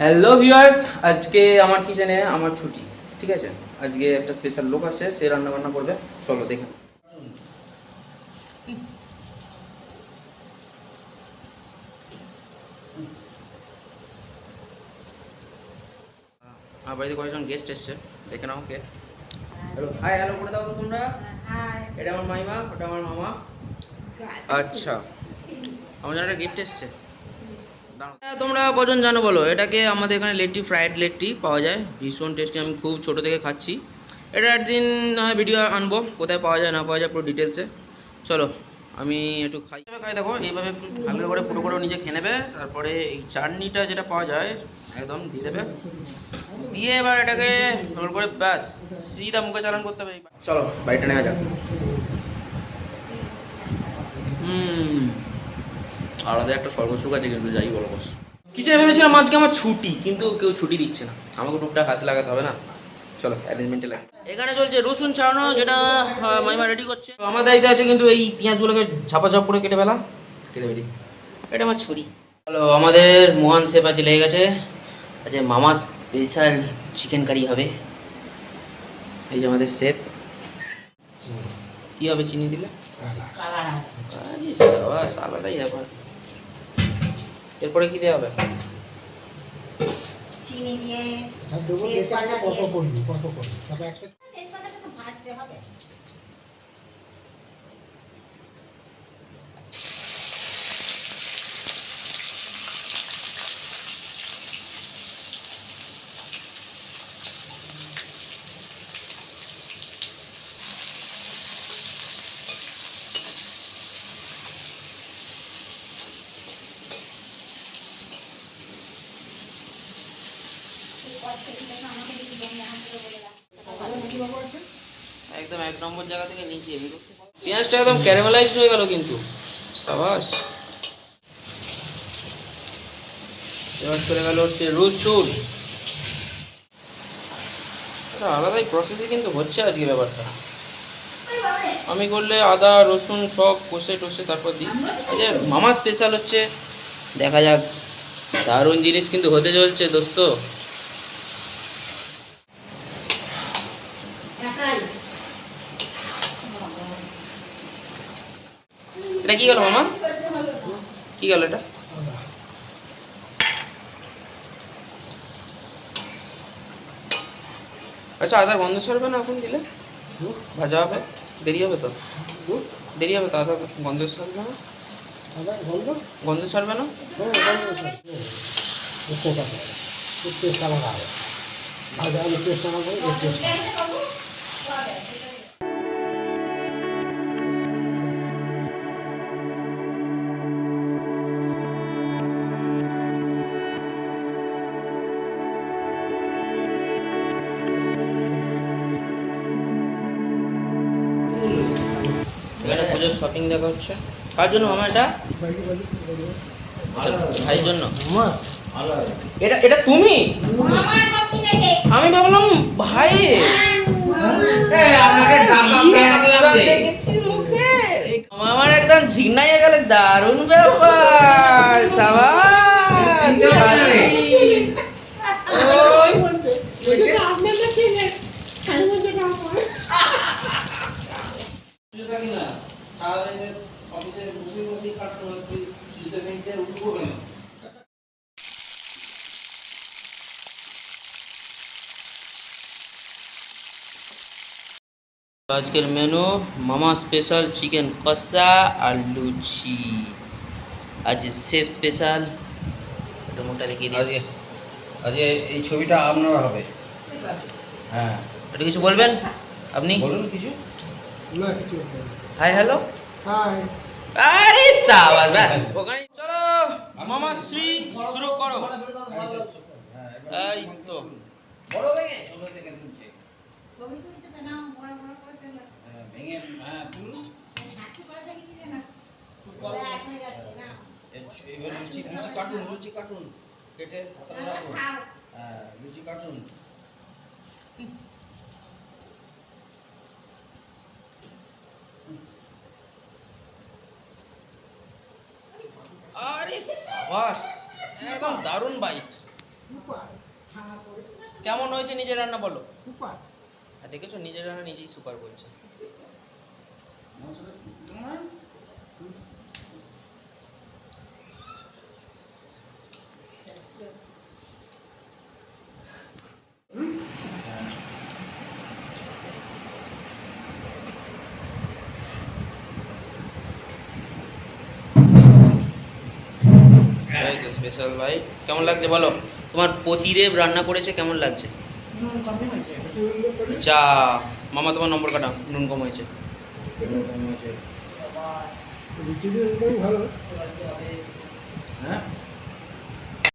Hello viewers আজকে আমার কিচেনে আমার ছুটি ঠিক আছে? আজকে একটা স্পেশাল লোক আসছে সে রান্না বান্না করবে। চলো দেখে আমার বাড়িতে কয়েকজন গেস্ট এসছে দেখে নাও কে। হ্যালো হাই হ্যালো করে দাও তো তোমরা। এটা আমার মাইমা ওটা আমার মামা। আচ্ছা। আমার জন্য একটা গিফট এসছে। হ্যাঁ, তোমরা কজন জানো বলো? এটাকে আমাদের এখানে লেট্টি ফ্রাইড লেট্টি পাওয়া যায়। ভীষণ টেস্টি আমি খুব ছোটো থেকে খাচ্ছি। এটা একদিন না হয় ভিডিও আনব, কোথায় পাওয়া যায়, না পাওয়া যায় পুরো ডিটেলসে চলো, আমি একটু খাই। খাই দেখো, এইভাবে একটু হালকা করে পুরো করে নিজে খেয়ে নেবে। তারপরে এই চাটনিটা যেটা পাওয়া যায়, একদম দিয়ে দেবে। দিয়ে এবার এটাকে রোল করে ব্যাস, সিধা মুখে চালান করতে হবে চলো, বাড়িটা নেওয়া যাক। হুম। আলাদা একটা স্বর্গসুখ আছে কিন্তু যাই বলো বস কিছু ভেবেছিলাম আজকে আমার ছুটি? কিন্তু কেউ ছুটি দিচ্ছে না। আমাকে টুকটাক হাত লাগাতে হবে না? চলো অ্যারেঞ্জমেন্টে লাগে এখানে চলছে রসুন ছাড়ানো যেটা মাইমা রেডি করছে। তো আমার দায়িত্ব আছে কিন্তু এই পেঁয়াজগুলোকে ঝাপা ঝাপ করে কেটে ফেলা। কেটে ফেলি। এটা আমার ছুরি। হ্যালো আমাদের মহান শেফ আছে লেগে গেছে। আচ্ছা মামা স্পেশাল চিকেন কারি হবে। এই যে আমাদের শেফ কী হবে চিনি দিলে? আলাদাই ব্যাপার। এরপরে কি দেওয়া হবে? চিনি দিয়ে কত করবি কত করবি সব একসাথে তেজপাতাটা তো ভাজতে হবে। একদম এক নম্বর জায়গা থেকে নিচে পেঁয়াজটা একদম ক্যারামেলাইজড হয়ে গেল কিন্তু। সাবাস। এবার চলে গেল হচ্ছে রসুন। আলাদাই প্রসেসে কিন্তু হচ্ছে আজকে ব্যাপারটা। আমি করলে আদা, রসুন সব কষে টষে তারপর দিই। যে মামা স্পেশাল হচ্ছে, দেখা যাক। দারুণ জিনিস কিন্তু হতে চলছে, দোস্ত। এটা কি গেল, মামা? কি গেল এটা? আচ্ছা আদার গন্ধ ছাড়বে না এখন দিলে? ভাজা হবে? দেরি হবে তো? দেরি হবে তো আদা গন্ধ ছাড়বে না? গন্ধ ছাড়বে না? টেস্ট আলাদা হবে ভাজা টেস্ট শপিং দেখা হচ্ছে কার জন্য মামা এটা? ভাইয়ের জন্য। এটা এটা তুমি? আমি ভাবলাম ভাই। আমার একদম ঝিগনাইয়ে গেলে দারুণ ব্যাপার সাবাস ভাই। ওই আজকের মেনু মামা স্পেশাল চিকেন কষা আর লুচি। আজ শেফ স্পেশাল মোটা আজকে আজকে এই ছবিটা আপনার হবে। হ্যাঁ। একটু কিছু বলবেন? আপনি? বলুন কিছু। না কিছু হাই হ্যালো হাই আরে সাবাস ব্যাস। ওখানে চলো। মামা শ্রী শুরু করো। হ্যাঁ এই তো। বড় ভেঙে ভেঙে হ্যাঁ হয়ে যাচ্ছে না। এ- এবার লুচি লুচি কাটুন লুচি কাটুন। কেটে পাতাটা রাখুন। হ্যাঁ লুচি কাটুন। আরে সাবাস একদম দারুণ বাইট কেমন হয়েছে নিজের রান্না বলো। সুপার। আর দেখেছ, নিজের নিজেই সুপার বলছে। স্পেশাল ভাই। কেমন লাগছে বলো? তোমার পতিদেব রান্না করেছে, কেমন লাগছে? চা মামা তোমার নম্বর কাটা নুন কম হয়েছে। নুন কম হয়েছে। ভালো। হ্যাঁ?